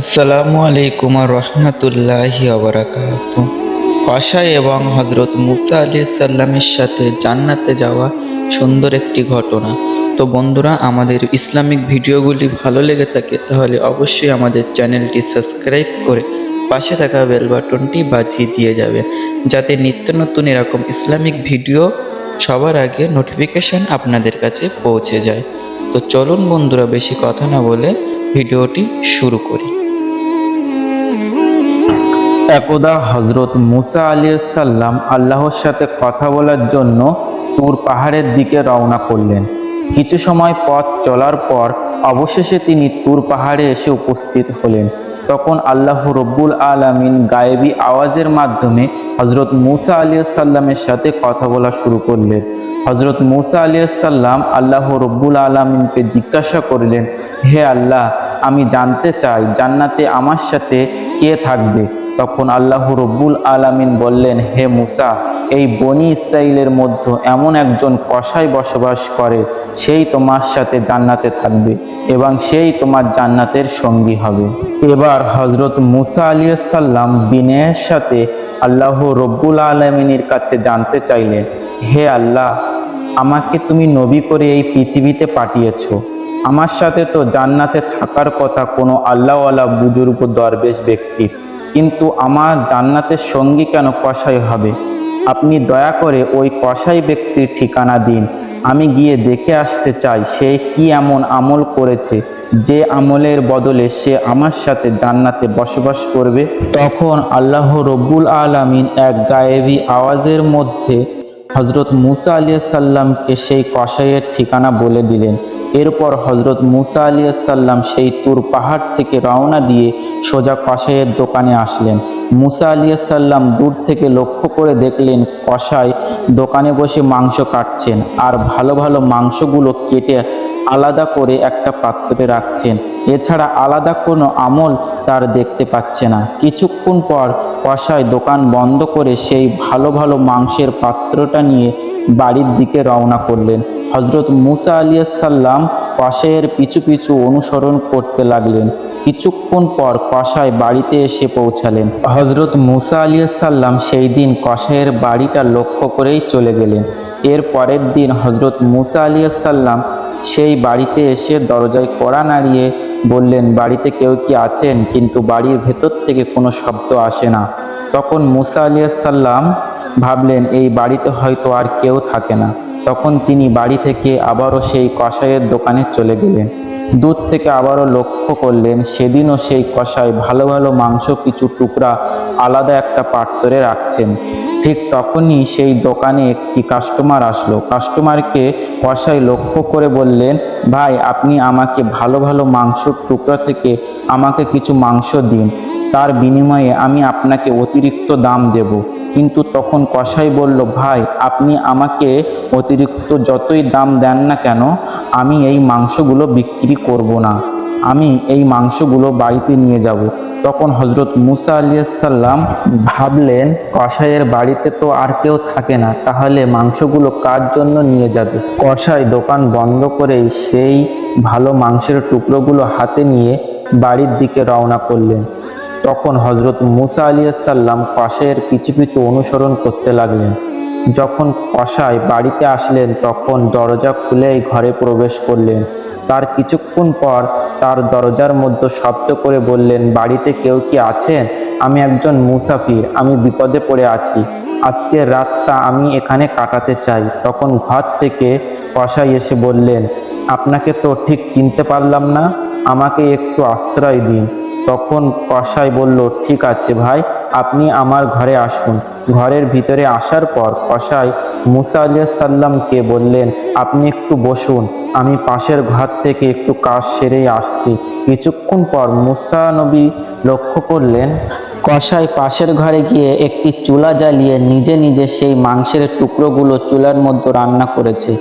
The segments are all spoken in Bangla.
আসসালামু আলাইকুম রহমতুল্লাহি আবরাকাত কসাই এবং হজরত মুসা আলি সাল্লামের সাথে জান্নাতে যাওয়া সুন্দর একটি ঘটনা। তো বন্ধুরা, আমাদের ইসলামিক ভিডিওগুলি ভালো লেগে থাকে তাহলে অবশ্যই আমাদের চ্যানেলটি সাবস্ক্রাইব করে পাশে থাকা বেল বাটনটি বাজিয়ে দিয়ে যাবে। যাতে নিত্য নতুন এরকম ইসলামিক ভিডিও সবার আগে নোটিফিকেশন আপনাদের কাছে পৌঁছে যায়। তো চলুন বন্ধুরা, বেশি কথা না বলে ভিডিওটি শুরু করি। একদা হজরত মুসা আলী সাল্লাম আল্লাহর সাথে কথা বলার জন্য তুর পাহাড়ের দিকে রওনা করলেন। কিছু সময় পথ চলার পর অবশেষে তিনি তুর পাহাড়ে এসে উপস্থিত হলেন। তখন আল্লাহ রব্বুল আলমিন গায়েবী আওয়াজের মাধ্যমে হজরত মুসা আলী সাল্লামের সাথে কথা বলা শুরু করলেন। হজরত মুসা আলী সাল্লাম আল্লাহ রব্বুল আলমিনকে জিজ্ঞাসা করলেন, হে আল্লাহ, আমি জানতে চাই জান্নাতে আমার সাথে কে থাকবে? তখন আল্লাহ রব্বুল আলামিন বললেন, হে মুসা, এই বনি ইসরায়েলের মধ্যে এমন একজন কসাই বসবাস করে, সেই তোমার সাথে জান্নাতে থাকবে এবং সেই তোমার জান্নাতের সঙ্গী হবে। এবার হজরত মুসা আলী সাল্লাম বিনয়ের সাথে আল্লাহ রব্বুল আলমিনের কাছে জানতে চাইলেন, হে আল্লাহ, আমাকে তুমি নবী করে এই পৃথিবীতে পাঠিয়েছ। আমার সাথে তো জান্নাতে থাকার কথা কোনো আল্লাহওয়ালা বুজুর্গ দরবেশ ব্যক্তির কিন্তু আমার জান্নাতের সঙ্গী কেন কসাই হবে? আপনি দয়া করে ওই কসাই ব্যক্তির ঠিকানা দিন। আমি গিয়ে দেখে আসতে চাই, সে কি এমন আমল করেছে? যে আমলের বদলে সে আমার সাথে জান্নাতে বসবাস করবে? তখন আল্লাহ রব্বুল আলামিন এক গায়েবী আওয়াজের মধ্যে হজরত মুসা আলিয়া সাল্লামকে সেই কসাইয়ের ঠিকানা বলে দিলেন। এরপর হজরত মুসা আলিয়া সাল্লাম সেই তুর পাহাড় থেকে রওনা দিয়ে সোজা কসাইয়ের দোকানে আসলেন। মুসা আলিয়া সাল্লাম দূর থেকে লক্ষ্য করে দেখলেন কসাই দোকানে বসে মাংস কাটছেন আর ভালো ভালো মাংসগুলো কেটে আলাদা করে একটা পাত্রে রাখছেন। এছাড়া আলাদা কোনো আমল তার দেখতে পাচ্ছে না। কিছুক্ষণ পর কসাই দোকান বন্ধ করে সেই ভালো ভালো মাংসের পাত্রটা নিয়ে বাড়ির দিকে রওনা করলেন। হজরত মুসা আলিয়া সাল্লাম কসাইয়ের পিছু পিছু অনুসরণ করতে লাগলেন। কিছুক্ষণ পর কসাই বাড়িতে এসে পৌঁছালেন। হজরত মুসা আলিয়া সাল্লাম সেই দিন কসাইয়ের বাড়িটা লক্ষ্য করেই চলে গেলেন। এর পরের দিন হজরত মুসা আলিয়া সাল্লাম সেই বাড়িতে এসে দরজায় কড়া নাড়িয়ে বললেন, বাড়িতে কেউ কি আছেন? কিন্তু বাড়ির ভেতর থেকে কোনো শব্দ আসে না। তখন মুসা আলিয়া সাল্লাম ভাবলেন, এই বাড়িতে হয়তো আর কেউ থাকে না। তখন তিনি বাড়ি থেকে আবারও সেই কষাইয়ের দোকানে চলে গেলেন। দূর থেকে আবারও লক্ষ্য করলেন, সেদিনও সেই কষাই ভালো ভালো মাংস কিছু টুকরা আলাদা একটা পাত্রে রাখছেন। ঠিক তখনই সেই দোকানে একটি কাস্টমার আসলো। কাস্টমারকে কষাই লক্ষ্য করে বললেন, ভাই, আপনি আমাকে ভালো ভালো মাংসর টুকরা থেকে আমাকে কিছু মাংস দিন। তার বিনিময়ে আমি আপনাকে অতিরিক্ত দাম দেব। কিন্তু তখন কসাই বলল, ভাই, আপনি আমাকে অতিরিক্ত যতই দাম দেন না কেন, আমি এই মাংসগুলো বিক্রি করব না। আমি এই মাংসগুলো বাড়িতে নিয়ে যাব। তখন হজরত মুসা আলিয়াল্লাম ভাবলেন, কসাইয়ের বাড়িতে তো আর কেউ থাকে না, তাহলে মাংসগুলো কার জন্য নিয়ে যাবে? কসাই দোকান বন্ধ করে সেই ভালো মাংসের টুকরোগুলো হাতে নিয়ে বাড়ির দিকে রওনা করলেন। তখন হজরত মুসা আলিয়াল্লাম কসাইয়ের পিছু পিছু অনুসরণ করতে লাগলেন। যখন কসাই বাড়িতে আসলেন, তখন দরজা খুলেই ঘরে প্রবেশ করলেন। তার কিছুক্ষণ পর তার দরজার মধ্যে শব্দ করে বললেন, বাড়িতে কেউ কি আছে? আমি একজন মুসাফির, আমি বিপদে পড়ে আছি। আজকে রাতটা আমি এখানে কাটাতে চাই। তখন ঘর থেকে কষাই এসে বললেন, আপনাকে তো ঠিক চিনতে পারলাম না, আমাকে একটু আশ্রয় দিন। তখন কষাই বলল, ঠিক আছে ভাই। আপনি আমার ঘরে আসুন। ঘরের ভিতরে আসার পর কসাই মুসা আলিয়া সাল্লামকে বললেন, আপনি একটু বসুন। আমি পাশের ঘর থেকে একটু কাজ সেরেই আসছি। কিছুক্ষণ পর মুসা নবী লক্ষ্য করলেন, কসাই পাশের ঘরে গিয়ে একটি চুলা জ্বালিয়ে নিজে নিজে সেই মাংসের টুকরোগুলো চুলার মধ্যে রান্না করেছে।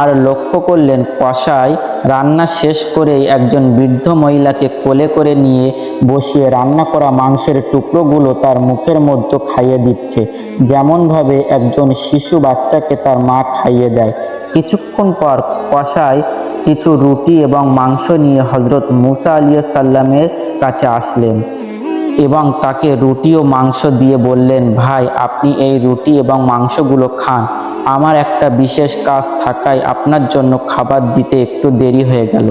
আর লক্ষ্য করলেন কষাই রান্না শেষ করেই একজন বৃদ্ধ মহিলাকে কোলে করে নিয়ে বসিয়ে রান্না করা মাংসের টুকরোগুলো তার মুখের মধ্যে খাইয়ে দিচ্ছে। যেমনভাবে একজন শিশু বাচ্চাকে তার মা খাইয়ে দেয়। কিছুক্ষণ পর কষায় কিছু রুটি এবং মাংস নিয়ে হজরত মুসা আলিয়া সাল্লামের কাছে আসলেন এবং তাকে রুটি ও মাংস দিয়ে বললেন, ভাই, আপনি এই রুটি এবং মাংসগুলো খান। আমার একটা বিশেষ কাজ থাকায় আপনার জন্য খাবার দিতে একটু দেরি হয়ে গেল।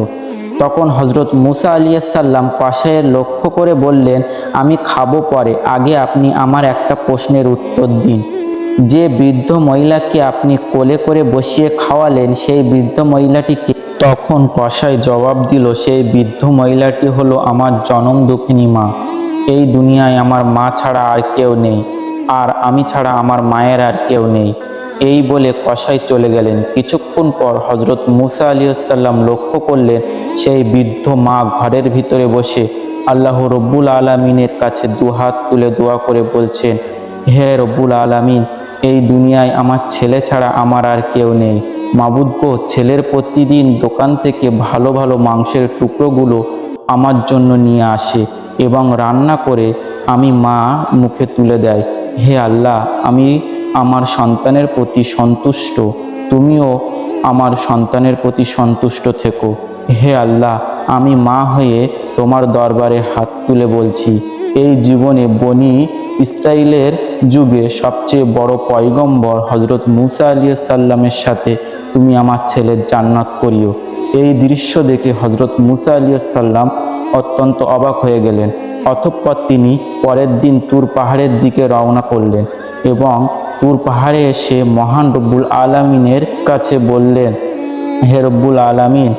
তখন হজরত মুসা আলিয়া সাল্লাম কষায়ের লক্ষ্য করে বললেন, আমি খাব পরে, আগে আপনি আমার একটা প্রশ্নের উত্তর দিন। যে বৃদ্ধ মহিলাকে আপনি কোলে করে বসিয়ে খাওয়ালেন, সেই বৃদ্ধ মহিলাটিকে তখন কষাই জবাব দিল, সেই বৃদ্ধ মহিলাটি হলো আমার জনম দুঃখিনী মা। এই দুনিয়ায় আমার মা ছাড়া আর কেউ নেই, আর আমি ছাড়া আমার মায়ের আর কেউ নেই। এই বলে কসাই চলে গেলেন। কিছুক্ষণ পর হজরত মুসা আলী সাল্লাম লক্ষ্য করলেন, সেই বৃদ্ধ মা ঘরের ভিতরে বসে আল্লাহ রব্বুল আলমিনের কাছে দুহাত তুলে দোয়া করে বলছেন, হে রব্বুল আলমিন, এই দুনিয়ায় আমার ছেলে ছাড়া আমার আর কেউ নেই। মাবুদ গো, ছেলের প্রতিদিন দোকান থেকে ভালো ভালো মাংসের টুকরোগুলো আমার জন্য নিয়ে আসে এবং রান্না করে আমি মা মুখে তুলে দেয়। হে আল্লাহ, আমি আমার সন্তানের প্রতি সন্তুষ্ট, তুমিও আমার সন্তানের প্রতি সন্তুষ্ট থেকো। হে আল্লাহ, আমি মা হয়ে তোমার দরবারে হাত তুলে বলছি, এই জীবনে বনি ইসরায়েলের যুগে সবচেয়ে বড় পয়গম্বর হজরত মুসা আলী সাল্লামের সাথে তুমি আমার ছেলের জান্নাত করিও। এই দৃশ্য দেখে হজরত মুসা আলী সাল্লাম অত্যন্ত অবাক হয়ে গেলেন, অতঃপর তিনি পরের দিন তুর পাহাড়ের দিকে রওনা করলেন এবং তুর পাহাড়ে এসে মহান রব্বুল আলমিনের কাছে বললেন, হে রব্বুল আলমিন,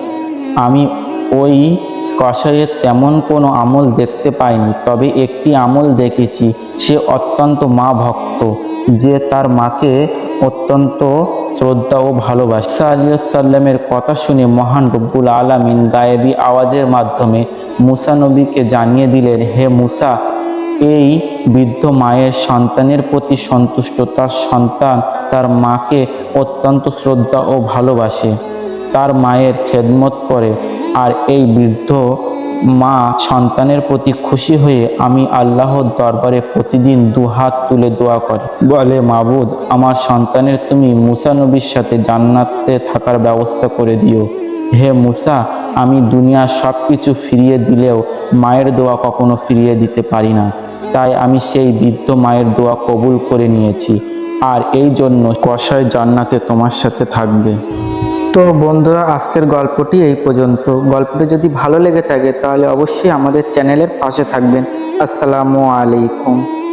আমি ওই কষাইয়ের তেমন কোনো আমল দেখতে পাইনি, তবে একটি আমল দেখেছি, সে অত্যন্ত মা ভক্ত, যে তার মাকে অত্যন্ত শ্রদ্ধা ও ভালোবাসে। আলিয়াল্লামের কথা শুনে মহান রব্বুল আলমিন গায়েবী আওয়াজের মাধ্যমে মুসা নবীকে জানিয়ে দিলেন, হে মুসা এই বৃদ্ধ মায়ের সন্তানের প্রতি সন্তুষ্ট তার সন্তান তার মাকে অত্যন্ত শ্রদ্ধা ও ভালোবাসে। তার মায়ের খেদমত করে। আর এই বৃদ্ধ মা সন্তানের প্রতি খুশি হয়ে আমি আল্লাহর দরবারে প্রতিদিন দু হাত তুলে দোয়া করি। বলে, মাবুদ, আমার সন্তানের তুমি মুসা নবীর সাথে জান্নাতে থাকার ব্যবস্থা করে দিও। হে মুসা, আমি দুনিয়ার সব কিছু ফিরিয়ে দিলেও মায়ের দোয়া কখনো ফিরিয়ে দিতে পারি না। তাই আমি সেই বৃদ্ধ মায়ের দোয়া কবুল করে নিয়েছি। আর এই জন্য কষায় জান্নাতে তোমার সাথে থাকবে। তো বন্ধুরা, আজকের গল্পটি এই পর্যন্ত। গল্পটি যদি ভালো লেগে থাকে, তাহলে অবশ্যই আমাদের চ্যানেলের পাশে থাকবেন। আসসালামু আলাইকুম।